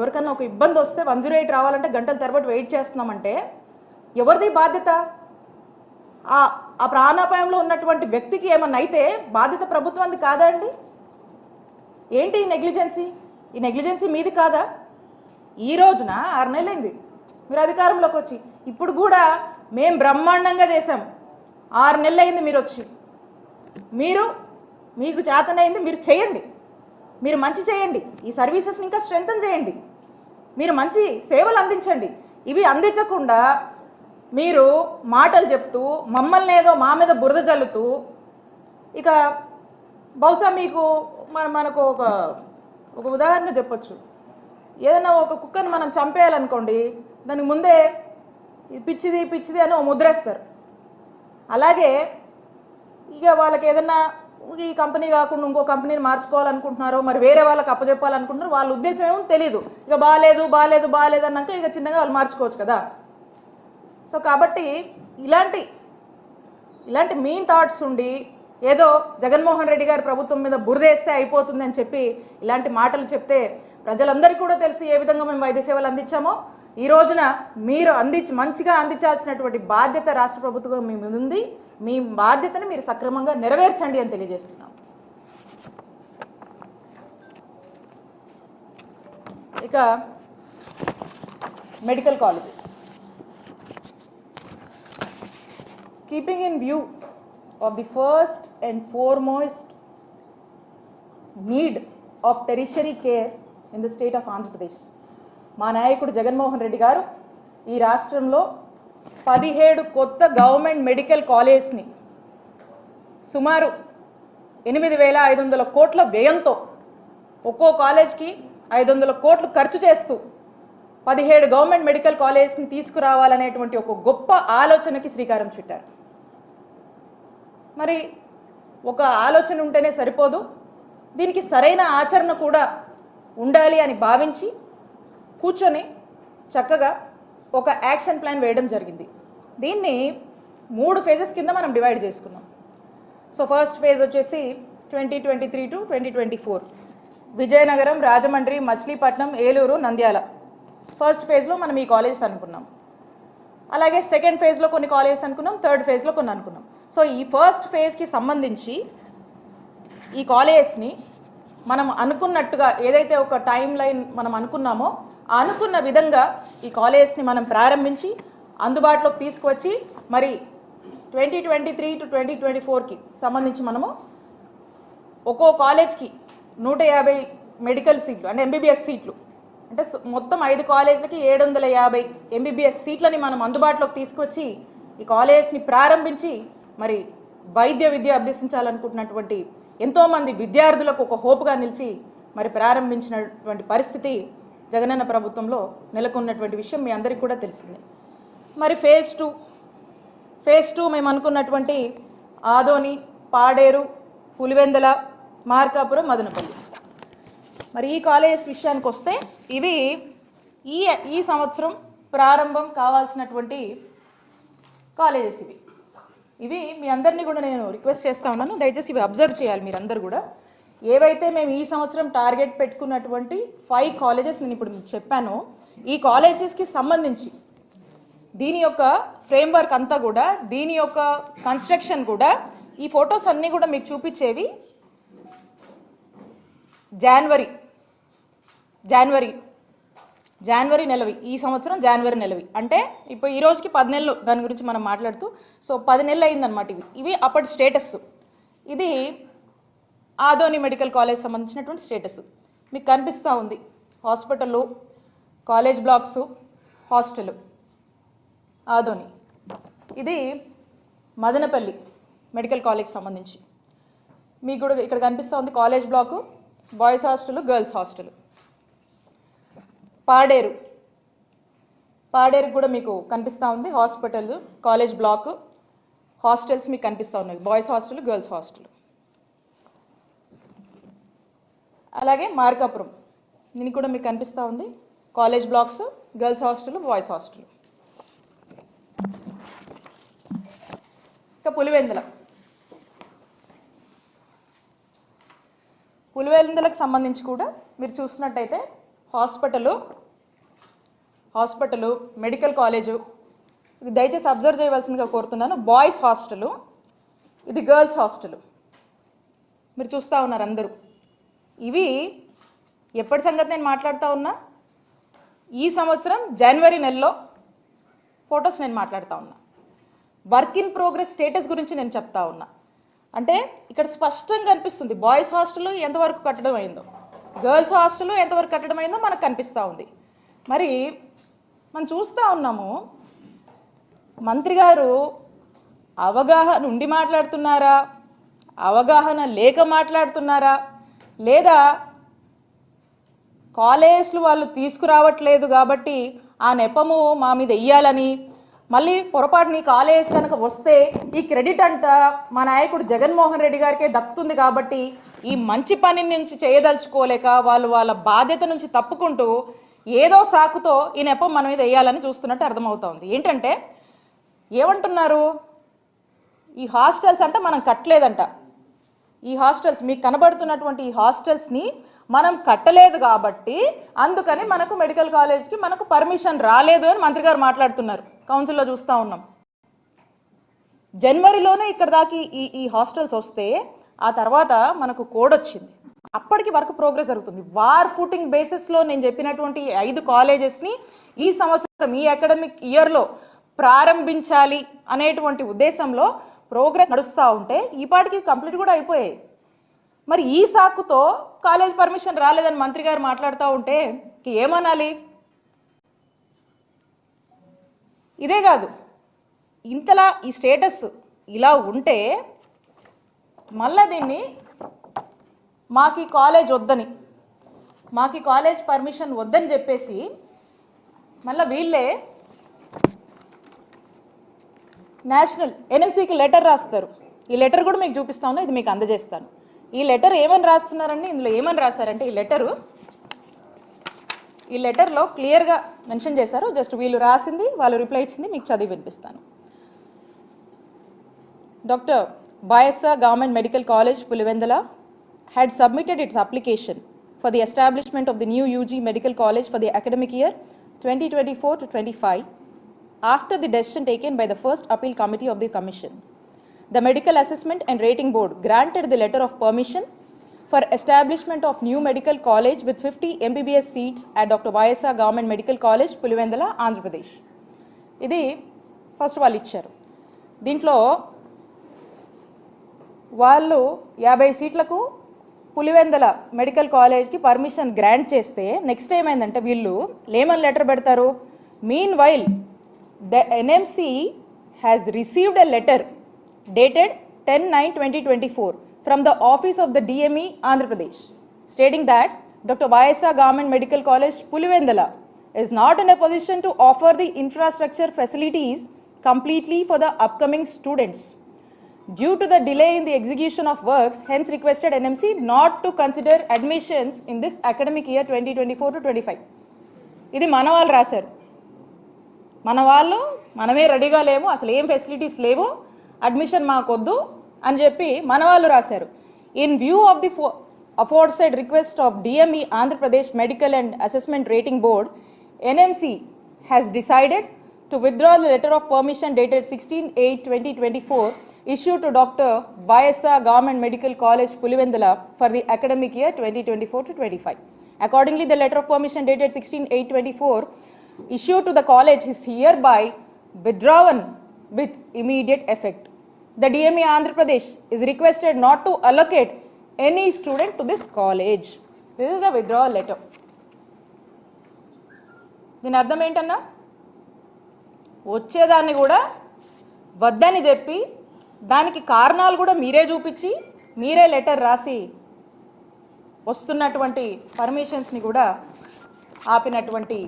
ఎవరికన్నా ఒక ఇబ్బంది వస్తే వన్ జీరో ఎయిట్ రావాలంటే గంటల తరబడి వెయిట్ చేస్తున్నామంటే ఎవరిది బాధ్యత? ఆ ఆ ప్రాణాపాయంలో ఉన్నటువంటి వ్యక్తికి ఏమన్నా అయితే బాధ్యత ప్రభుత్వానికి కాదా అండి? ఏంటి ఈ నెగ్లిజెన్సీ? ఈ నెగ్లిజెన్సీ మీది కాదా? ఈ రోజున ఆరు నెలలైంది. మీరు అధికారంలోకి వచ్చి ఇప్పుడు కూడా మేం బ్రహ్మాండంగా చేశాం. ఆరు నెలలైంది మీరు వచ్చి. మీరు మీకు చేతనైంది మీరు చేయండి. మీరు మంచి చేయండి. ఈ సర్వీసెస్ని ఇంకా స్ట్రెంగ్తన్ చేయండి. మీరు మంచి సేవలు అందించండి. ఇవి అందించకుండా మీరు మాటలు చెప్తూ మమ్మల్ని ఏదో మా మీద బురద జల్లుతూ ఇక బహుశా మీకు మన మనకు ఒక ఒక ఉదాహరణ చెప్పొచ్చు. ఏదైనా ఒక కుక్కని మనం చంపేయాలనుకోండి దానికి ముందే ఇది పిచ్చిది పిచ్చిది అని ఓ ముద్రేస్తారు. అలాగే ఇక వాళ్ళకి ఏదన్నా ఈ కంపెనీ కాకుండా ఇంకో కంపెనీని మార్చుకోవాలనుకుంటున్నారో మరి వేరే వాళ్ళకి అప్పచెప్పాలనుకుంటున్నారు వాళ్ళ ఉద్దేశం ఏమో తెలియదు ఇక బాగాలేదు బాగాలేదు బాగాలేదు అన్నాక ఇక చిన్నగా వాళ్ళు మార్చుకోవచ్చు కదా. సో కాబట్టి ఇలాంటి ఇలాంటి మీన్ థాట్స్ ఉండి ఏదో జగన్మోహన్ రెడ్డి గారి ప్రభుత్వం మీద బురదేస్తే అయిపోతుంది అని చెప్పి ఇలాంటి మాటలు చెప్తే ప్రజలందరికీ కూడా తెలిసి ఏ విధంగా మేము వైద్య సేవలు అందించామో ఈ రోజున మీరు అందించి మంచిగా అందించాల్సినటువంటి బాధ్యత రాష్ట్ర ప్రభుత్వం మీ ముందుంది. ఉంది మీ బాధ్యతను మీరు సక్రమంగా నెరవేర్చండి అని తెలియజేస్తున్నాం. ఇక medical colleges. Keeping in view of the first and foremost need of tertiary care in the state of Andhra Pradesh. మా నాయకుడు జగన్మోహన్ రెడ్డి గారు ఈ రాష్ట్రంలో పదిహేడు కొత్త గవర్నమెంట్ మెడికల్ కాలేజ్ని సుమారు ఎనిమిది వేల ఐదు వందల కోట్ల వ్యయంతో ఒక్కో కాలేజ్కి ఐదు వందల కోట్లు ఖర్చు చేస్తూ పదిహేడు గవర్నమెంట్ మెడికల్ కాలేజ్ని తీసుకురావాలనేటువంటి ఒక గొప్ప ఆలోచనకి శ్రీకారం చుట్టారు. మరి ఒక ఆలోచన ఉంటేనే సరిపోదు. దీనికి సరైన ఆచరణ కూడా ఉండాలి అని భావించి కూర్చొని చక్కగా ఒక యాక్షన్ ప్లాన్ వేయడం జరిగింది. దీన్ని మూడు ఫేజెస్ కింద మనం డివైడ్ చేసుకున్నాం. సో ఫస్ట్ ఫేజ్ వచ్చేసి twenty twenty three to twenty twenty four Vizianagaram Rajahmundry Machilipatnam Eluru Nandyal. First ఫేజ్లో మనం ఈ కాలేజెస్ అనుకున్నాం. అలాగే సెకండ్ ఫేజ్లో కొన్ని కాలేజెస్ అనుకున్నాం థర్డ్ ఫేజ్లో కొన్ని అనుకున్నాం. సో ఈ ఫస్ట్ ఫేజ్కి సంబంధించి ఈ కాలేజెస్ని మనం అనుకున్నట్టుగా ఏదైతే ఒక టైం లైన్ మనం అనుకున్నామో అనుకున్న విధంగా ఈ కాలేజ్ని మనం ప్రారంభించి అందుబాటులోకి తీసుకువచ్చి మరి twenty twenty three to twenty twenty ఫోర్కి సంబంధించి మనము ఒక్కో కాలేజ్కి నూట యాభై మెడికల్ సీట్లు అంటే ఎంబీబీఎస్ సీట్లు. అంటే మొత్తం ఐదు కాలేజీలకి ఏడు వందల యాభై ఎంబీబీఎస్ సీట్లని మనం అందుబాటులోకి తీసుకొచ్చి ఈ కాలేజెస్ని ప్రారంభించి మరి వైద్య విద్య అభ్యసించాలనుకుంటున్నటువంటి ఎంతోమంది విద్యార్థులకు ఒక హోప్గా నిలిచి మరి ప్రారంభించినటువంటి పరిస్థితి జగనన్న ప్రభుత్వంలో నెలకొన్నటువంటి విషయం మీ అందరికీ కూడా తెలిసిందే. మరి ఫేజ్ టూ ఫేజ్ టూ మేము అనుకున్నటువంటి ఆదోని పాడేరు పులివెందల మార్కాపురం మదనపల్లి. మరి ఈ కాలేజెస్ విషయానికి వస్తే ఇవి ఈ ఈ సంవత్సరం ప్రారంభం కావాల్సినటువంటి కాలేజెస్ ఇవి. ఇవి మీ అందరినీ కూడా నేను రిక్వెస్ట్ చేస్తా ఉన్నాను. దయచేసి ఇవి అబ్జర్వ్ చేయాలి మీరందరూ కూడా. ఏవైతే మేము ఈ సంవత్సరం టార్గెట్ పెట్టుకున్నటువంటి ఫైవ్ కాలేజెస్ నేను ఇప్పుడు మీకు చెప్పానో ఈ కాలేజెస్కి సంబంధించి దీని యొక్క ఫ్రేమ్వర్క్ అంతా కూడా దీని యొక్క కన్స్ట్రక్షన్ కూడా ఈ ఫొటోస్ అన్నీ కూడా మీకు చూపించేవి జనవరి జనవరి జనవరి నెలవి. ఈ సంవత్సరం జనవరి నెలవి. అంటే ఇప్పుడు ఈ రోజుకి పది నెలలు దాని గురించి మనం మాట్లాడుతూ సో పది నెలలు అయిందనమాట ఇవి. ఇవి అప్పటి స్టేటస్ ఇది ఆదోని మెడికల్ కాలేజ్ సంబంధించినటువంటి స్టేటస్ మీకు కనిపిస్తూ ఉంది. Hospital college blocks hostel Adoni. ఇది మదనపల్లి మెడికల్ కాలేజ్ సంబంధించి. మీకు కూడా ఇక్కడ కనిపిస్తూ ఉంది college block boys hostel girls hostel Paderu. Paderu కూడా మీకు కనిపిస్తూ ఉంది హాస్పిటల్ కాలేజ్ బ్లాక్ హాస్టల్స్ మీకు కనిపిస్తూ ఉన్నాయి. బాయ్స్ హాస్టల్ గర్ల్స్ హాస్టల్ అలాగే మార్కాపురం. దీనికి కూడా మీకు కనిపిస్తూ ఉంది. College blocks girls hostel boys hostel. ఇంకా పులివెందుల. పులివెందులకు సంబంధించి కూడా మీరు చూసినట్టయితే హాస్పిటలు హాస్పిటలు మెడికల్ కాలేజు ఇది దయచేసి అబ్జర్వ్ చేయవలసిందిగా కోరుతున్నాను. బాయ్స్ హాస్టలు ఇది గర్ల్స్ హాస్టలు. మీరు చూస్తూ ఉన్నారు అందరూ. ఇవి ఎప్పటి సంగతి నేను మాట్లాడుతూ ఉన్నా? ఈ సంవత్సరం జనవరి నెలలో ఫొటోస్ నేను మాట్లాడుతూ ఉన్నా. వర్క్ ఇన్ ప్రోగ్రెస్ స్టేటస్ గురించి నేను చెప్తా ఉన్నా. అంటే ఇక్కడ స్పష్టంగా కనిపిస్తుంది బాయ్స్ హాస్టల్ ఎంతవరకు కట్టడం అయిందో గర్ల్స్ హాస్టల్ ఎంతవరకు కట్టడం అయిందో మనకు కనిపిస్తూ ఉంది. మరి మనం చూస్తూ ఉన్నాము మంత్రి గారు అవగాహన ఉండి మాట్లాడుతున్నారా? అవగాహన లేక మాట్లాడుతున్నారా? లేదా కాలేజ్లు వాళ్ళు తీసుకురావట్లేదు కాబట్టి ఆ నెపము మా మీద వెయ్యాలని మళ్ళీ పొరపాటుని కాలేజ్ కనుక వస్తే ఈ క్రెడిట్ అంట మా నాయకుడు జగన్మోహన్ రెడ్డి గారికే దక్కుతుంది కాబట్టి ఈ మంచి పని నుంచి చేయదలుచుకోలేక వాళ్ళు వాళ్ళ బాధ్యత నుంచి తప్పుకుంటూ ఏదో సాకుతో ఈ నెపం మన మీద వేయాలని చూస్తున్నట్టు అర్థమవుతోంది. ఏంటంటే ఏమంటున్నారు? ఈ హాస్టల్స్ అంటే మనం కట్టలేదంట. ఈ హాస్టల్స్ మీకు కనబడుతున్నటువంటి ఈ హాస్టల్స్ని మనం కట్టలేదు కాబట్టి అందుకని మనకు మెడికల్ కాలేజ్కి మనకు పర్మిషన్ రాలేదు అని మంత్రి గారు మాట్లాడుతున్నారు. కౌన్సిల్లో చూస్తూ ఉన్నాం. జనవరిలోనే ఇక్కడ దాకా ఈ ఈ హాస్టల్స్ వస్తే ఆ తర్వాత మనకు కోడ్ వచ్చింది. అప్పటికి వర్క్ ప్రోగ్రెస్ జరుగుతుంది. వార్ ఫుటింగ్ బేసిస్లో నేను చెప్పినటువంటి ఐదు కాలేజెస్ని ఈ సంవత్సరం ఈ అకాడమిక్ ఇయర్లో ప్రారంభించాలి అనేటువంటి ఉద్దేశంలో ప్రోగ్రెస్ నడుస్తూ ఉంటే ఈ పాటికి కంప్లీట్ కూడా అయిపోయాయి. మరి ఈ సాకుతో కాలేజ్ పర్మిషన్ రాలేదని మంత్రి గారు మాట్లాడుతూ ఉంటే ఏమనాలి? ఇదే కాదు ఇంతలా ఈ స్టేటస్ ఇలా ఉంటే మళ్ళా దీన్ని మాకు ఈ కాలేజ్ వద్దని మాకు కాలేజ్ పర్మిషన్ వద్దని చెప్పేసి మళ్ళీ వీళ్ళే నేషనల్ ఎన్ఎంసీకి లెటర్ రాస్తారు. ఈ లెటర్ కూడా మీకు చూపిస్తాను ఇది మీకు అందజేస్తాను. ఈ లెటర్ ఏమని రాస్తున్నారండి? ఇందులో ఏమని రాశారంటే ఈ లెటరు ఈ లెటర్లో క్లియర్గా మెన్షన్ చేశారు. జస్ట్ వీళ్ళు రాసింది వాళ్ళు రిప్లై ఇచ్చింది మీకు చదివి వినిపిస్తాను. Doctor Bayassa government medical college Pulivendula had submitted its application for the establishment of the new UG medical college for the academic year twenty twenty four to twenty five after the decision taken by the first appeal committee of the commission. The Medical Assessment and Rating Board granted the letter of permission for establishment of new medical college with 50 MBBS seats at Dr. YSR Government Medical College, Pulivendala, Andhra Pradesh. ఇది first వాళ్ళు ఇచ్చారు దీంట్లో వాళ్ళు యాభై సీట్లకు Pulivendula medical కాలేజ్కి permission grant చేస్తే next ఏమైందంటే వీళ్ళు లేమన్ లెటర్ పెడతారు meanwhile The NMC has received a letter dated ten nine twenty twenty four from the office of the DME Andhra Pradesh stating that doctor YSR government medical college Pulivendula is not in a position to offer the infrastructure facilities completely for the upcoming students. Due to the delay in the execution of works, hence requested NMC not to consider admissions in this academic year 2024 to 25. ఇది మన వాళ్ళు రాశారు మన వాళ్ళు మనమే రెడీగా లేము అసలు ఏం ఫెసిలిటీస్ లేవు అడ్మిషన్ మాకొద్దు అని చెప్పి మన వాళ్ళు రాశారు in view of the aforesaid request of DME Andhra Pradesh medical and assessment rating board NMC has decided to withdraw the letter of permission dated 16-8-2024 issued to Dr. YSR Government Medical College Pulivendala for the academic year 2024 to 25. Accordingly, the letter of permission dated 16-8-24 issued to the college is hereby withdrawn with immediate effect. The DME Andhra Pradesh is requested not to allocate any student to this college. This is the withdrawal letter. దీని అర్థం ఏంటన్నా వచ్చేదాన్ని కూడా వద్దని చెప్పి దానికి కారణాలు కూడా మీరే చూపించి మీరే లెటర్ రాసి వస్తున్నటువంటి పర్మిషన్స్ని కూడా ఆపినటువంటి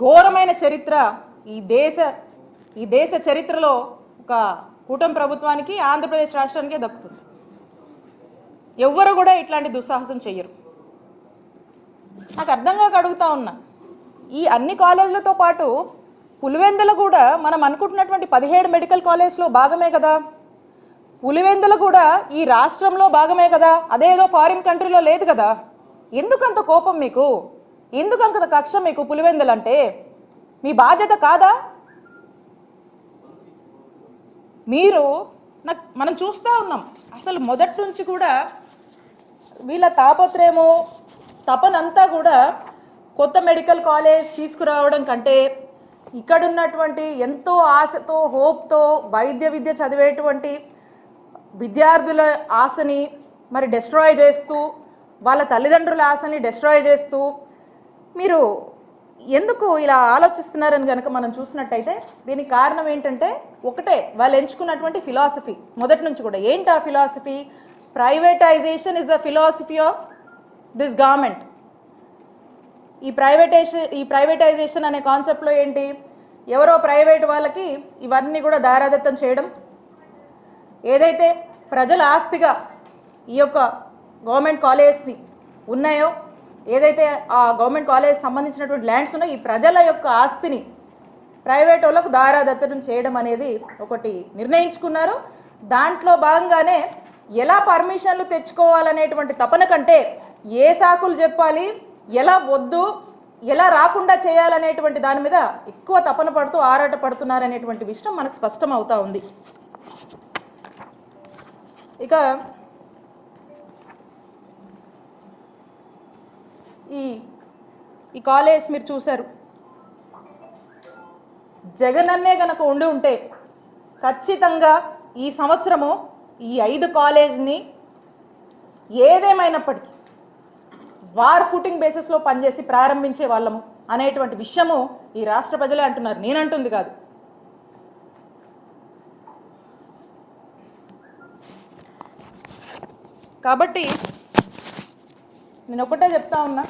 ఘోరమైన చరిత్ర ఈ దేశ ఈ దేశ చరిత్రలో ఒక కూటమి ప్రభుత్వానికి ఆంధ్రప్రదేశ్ రాష్ట్రానికే దక్కుతుంది. ఎవ్వరు కూడా ఇట్లాంటి దుస్సాహసం చెయ్యరు. నాకు అర్థం కాక అడుగుతా ఉన్నా. ఈ అన్ని కాలేజీలతో పాటు పులివెందుల కూడా మనం అనుకుంటున్నటువంటి పదిహేడు మెడికల్ కాలేజ్లో భాగమే కదా. పులివెందుల కూడా ఈ రాష్ట్రంలో భాగమే కదా. అదేదో ఫారిన్ కంట్రీలో లేదు కదా. ఎందుకంత కోపం మీకు? ఎందుకు అంత కక్ష మీకు పులివెందులంటే? మీ బాధ్యత కాదా? మీరు నాకు మనం చూస్తూ ఉన్నాం. అసలు మొదటి నుంచి కూడా వీళ్ళ తాపత్రయము తపనంతా కూడా కొత్త మెడికల్ కాలేజ్ తీసుకురావడం కంటే ఇక్కడున్నటువంటి ఎంతో ఆశతో హోప్తో వైద్య విద్య చదివేటువంటి విద్యార్థుల ఆశని మరి డెస్ట్రాయ్ చేస్తూ వాళ్ళ తల్లిదండ్రుల ఆశని డెస్ట్రాయ్ చేస్తూ మీరు ఎందుకు ఇలా ఆలోచిస్తున్నారని కనుక మనం చూసినట్టయితే దీనికి కారణం ఏంటంటే ఒకటే వాళ్ళు ఎంచుకున్నటువంటి ఫిలాసఫీ మొదటి నుంచి కూడా. ఏంటి ఆ philosophy privatisation is the philosophy of this government ఈ ప్రైవేటైజేషన్ ఈ ప్రైవేటైజేషన్ అనే కాన్సెప్ట్లో ఏంటి? ఎవరో ప్రైవేట్ వాళ్ళకి ఇవన్నీ కూడా దారాదత్తం చేయడం. ఏదైతే ప్రజల ఆస్తిగా ఈ యొక్క గవర్నమెంట్ కాలేజెస్ని ఉన్నాయో ఏదైతే ఆ గవర్నమెంట్ కాలేజ్ సంబంధించినటువంటి ల్యాండ్స్ ఉన్నాయో ఈ ప్రజల యొక్క ఆస్తిని ప్రైవేట్ వాళ్ళకు దారాదత్తడం చేయడం అనేది ఒకటి నిర్ణయించుకున్నారు. దాంట్లో భాగంగానే ఎలా పర్మిషన్లు తెచ్చుకోవాలనేటువంటి తపన కంటే ఏ సాకులు చెప్పాలి ఎలా వద్దు ఎలా రాకుండా చేయాలనేటువంటి దాని మీద ఎక్కువ తపన పడుతూ ఆరాట పడుతున్నారనేటువంటి విషయం మనకు స్పష్టం అవుతా ఉంది. ఇక ఈ ఈ కాలేజ్ మీరు చూశారు. జగనన్నే గనక ఉండి ఉంటే ఖచ్చితంగా ఈ సంవత్సరము ఈ ఐదు కాలేజ్ని ఏదేమైనప్పటికీ వార్ ఫుటింగ్ బేసిస్లో పనిచేసి ప్రారంభించే వాళ్ళము అనేటువంటి విషయము ఈ రాష్ట్ర ప్రజలే అంటున్నారు. నేనంటుంది కాదు. కాబట్టి నేను ఒకటే చెప్తా ఉన్నా.